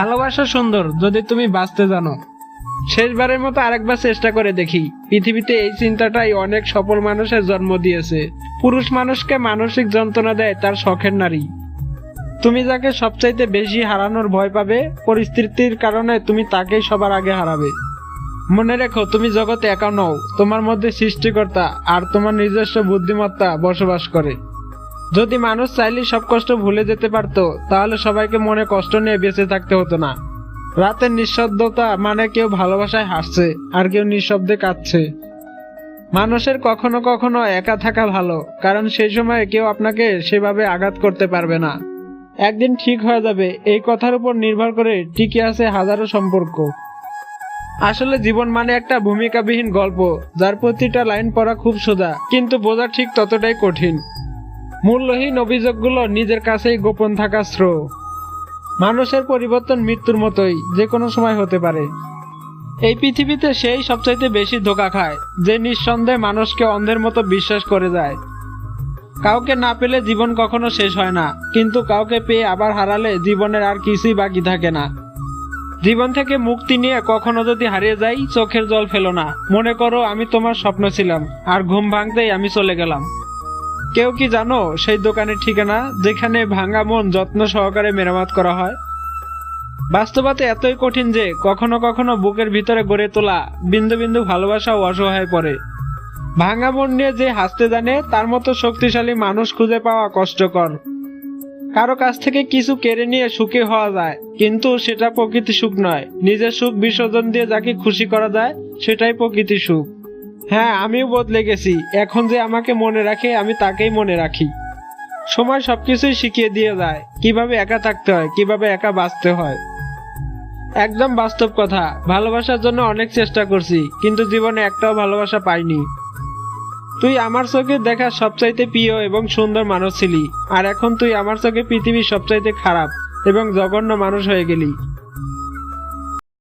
ভালোবাসা সুন্দর, যদি তুমি বাঁচতে জানো। শেষবারের মতো আরেকবার চেষ্টা করে দেখি। পৃথিবীতে এই চিন্তাটাই অনেক সফল মানুষের জন্ম দিয়েছে। পুরুষ মানুষকে মানসিক যন্ত্রণা দেয় তার শখের নারী। তুমি যাকে সবচাইতে বেশি হারানোর ভয় পাবে, পরিস্থিতির কারণে তুমি তাকেই সবার আগে হারাবে। মনে রেখো, তুমি জগতে একা নও, তোমার মধ্যে সৃষ্টিকর্তা আর তোমার নিজস্ব বুদ্ধিমত্তা বসবাস করে। যদি মানুষ চাইলে সব কষ্ট ভুলে যেতে পারতো, তাহলে সবাইকে মনে কষ্ট নিয়ে বেঁচে থাকতে হতো না। রাতের নিঃশব্দতা মানে কেউ ভালোবাসায় হাসছে, আর কেউ নিঃশব্দে কাঁদছে। মানুষের কখনো কখনো একা থাকা ভালো, কারণ সেই সময় কেউ আপনাকে সেভাবে আঘাত করতে পারবে না। একদিন ঠিক হয়ে যাবে, এই কথার উপর নির্ভর করে টিকে আছে হাজারো সম্পর্ক। আসলে জীবন মানে একটা ভূমিকাবিহীন গল্প, যার প্রতিটা লাইন পড়া খুব সোজা, কিন্তু বোঝা ঠিক ততটাই কঠিন। মূল্যহীন অভিযোগগুলো নিজের কাছেই গোপন থাকা শ্রো মানুষের পরিবর্তন মৃত্যুর মতোই, যে কোনো সময় হতে পারে। এই পৃথিবীতে সেই সবচাইতে বেশি ধোকা খায়, যে নিঃসন্দেহে মানুষকে অন্ধের মতো বিশ্বাস করে যায়। কাউকে না পেলে জীবন কখনো শেষ হয় না, কিন্তু কাউকে পেয়ে আবার হারালে জীবনের আর কিছুই বাকি থাকে না। জীবন থেকে মুক্তি নিয়ে কখনো যদি হারিয়ে যাই, চোখের জল ফেলো না। মনে করো আমি তোমার স্বপ্ন ছিলাম, আর ঘুম ভাঙতেই আমি চলে গেলাম। কেউ কি জানো সেই দোকানের ঠিকানা যেখানে ভাঙা মন যত্ন সহকারে মেরামত করা হয়? বাস্তবতা এতই কঠিন যে কখনো কখনো বুকের ভিতরে গড়ে তোলা বিন্দু বিন্দু ভালোবাসাও অসহায় পড়ে। ভাঙা মন নিয়ে যে হাসতে জানে, তার মতো শক্তিশালী মানুষ খুঁজে পাওয়া কষ্টকর। কারও কাছ থেকে কিছু কেড়ে নিয়ে সুখী হওয়া যায়, কিন্তু সেটা প্রকৃতি সুখ নয়। নিজের সুখ বিসর্জন দিয়ে যাকে খুশি করা যায়, সেটাই প্রকৃতি সুখ। হ্যাঁ আমিও বদলে গেছি। এখন যে আমাকে মনে রাখে, আমি তাকেই মনে রাখি। সময় সবকিছুই শিখিয়ে দিয়ে যায়। কীভাবে একা থাকতে হয়, কীভাবে একা বাঁচতে হয়। একদম বাস্তব কথা, ভালোবাসার জন্য অনেক চেষ্টা করছি, কিন্তু জীবনে একটাও ভালোবাসা পাইনি। তুই আমার চোখে দেখা সবচাইতে প্রিয় এবং সুন্দর মানুষ ছিলি, আর এখন তুই আমার চোখে পৃথিবীর সবচাইতে খারাপ এবং জঘন্য মানুষ হয়ে গেলি।